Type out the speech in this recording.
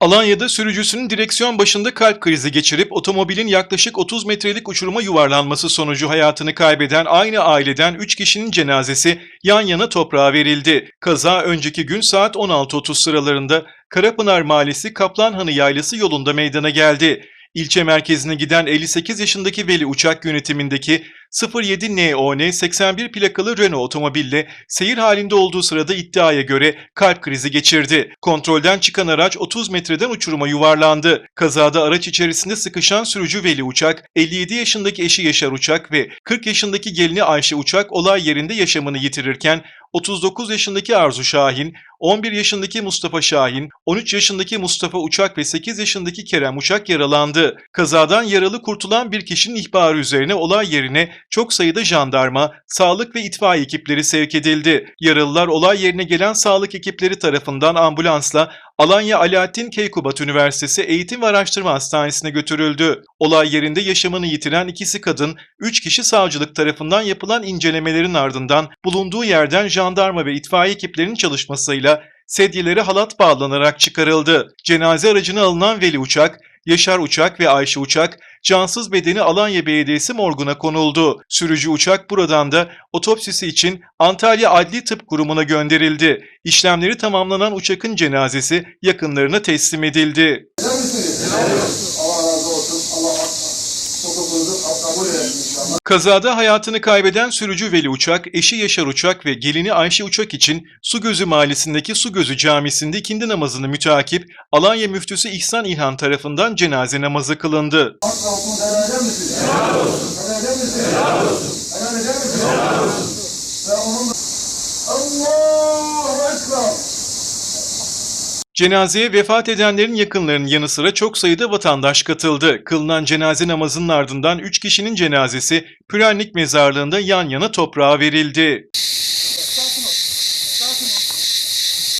Alanya'da sürücüsünün direksiyon başında kalp krizi geçirip otomobilin yaklaşık 30 metrelik uçuruma yuvarlanması sonucu hayatını kaybeden aynı aileden 3 kişinin cenazesi yan yana toprağa verildi. Kaza önceki gün saat 16.30 sıralarında Karapınar Mahallesi Kaplanhanı Yaylası yolunda meydana geldi. İlçe merkezine giden 58 yaşındaki Veli Uçak yönetimindeki 07NON 81 plakalı Renault otomobille seyir halinde olduğu sırada iddiaya göre kalp krizi geçirdi. Kontrolden çıkan araç 30 metreden uçuruma yuvarlandı. Kazada araç içerisinde sıkışan sürücü Veli Uçak, 57 yaşındaki eşi Yaşar Uçak ve 40 yaşındaki gelini Ayşe Uçak olay yerinde yaşamını yitirirken 39 yaşındaki Arzu Şahin, 11 yaşındaki Mustafa Şahin, 13 yaşındaki Mustafa Uçak ve 8 yaşındaki Kerem Uçak yaralandı. Kazadan yaralı kurtulan bir kişinin ihbarı üzerine olay yerine çok sayıda jandarma, sağlık ve itfaiye ekipleri sevk edildi. Yaralılar olay yerine gelen sağlık ekipleri tarafından ambulansla Alanya Alaaddin Keykubat Üniversitesi Eğitim ve Araştırma Hastanesi'ne götürüldü. Olay yerinde yaşamını yitiren ikisi kadın, 3 kişi savcılık tarafından yapılan incelemelerin ardından bulunduğu yerden jandarma ve itfaiye ekiplerinin çalışmasıyla sedyeleri halat bağlanarak çıkarıldı. Cenaze aracına alınan Veli Uçak, Yaşar Uçak ve Ayşe Uçak, cansız bedeni Alanya Belediyesi morguna konuldu. Sürücü uçak buradan da otopsisi için Antalya Adli Tıp Kurumu'na gönderildi. İşlemleri tamamlanan uçakın cenazesi yakınlarına teslim edildi. Razı Kazada hayatını kaybeden sürücü Veli Uçak, eşi Yaşar Uçak ve gelini Ayşe Uçak için Sugözü Mahallesi'ndeki Sugözü Camisi'nde ikindi namazını mütakip Alanya Müftüsü İhsan İlhan tarafından cenaze namazı kılındı. Allahu. Cenazeye vefat edenlerin yakınlarının yanı sıra çok sayıda vatandaş katıldı. Kılınan cenaze namazının ardından 3 kişinin cenazesi Pürenlik mezarlığında yan yana toprağa verildi.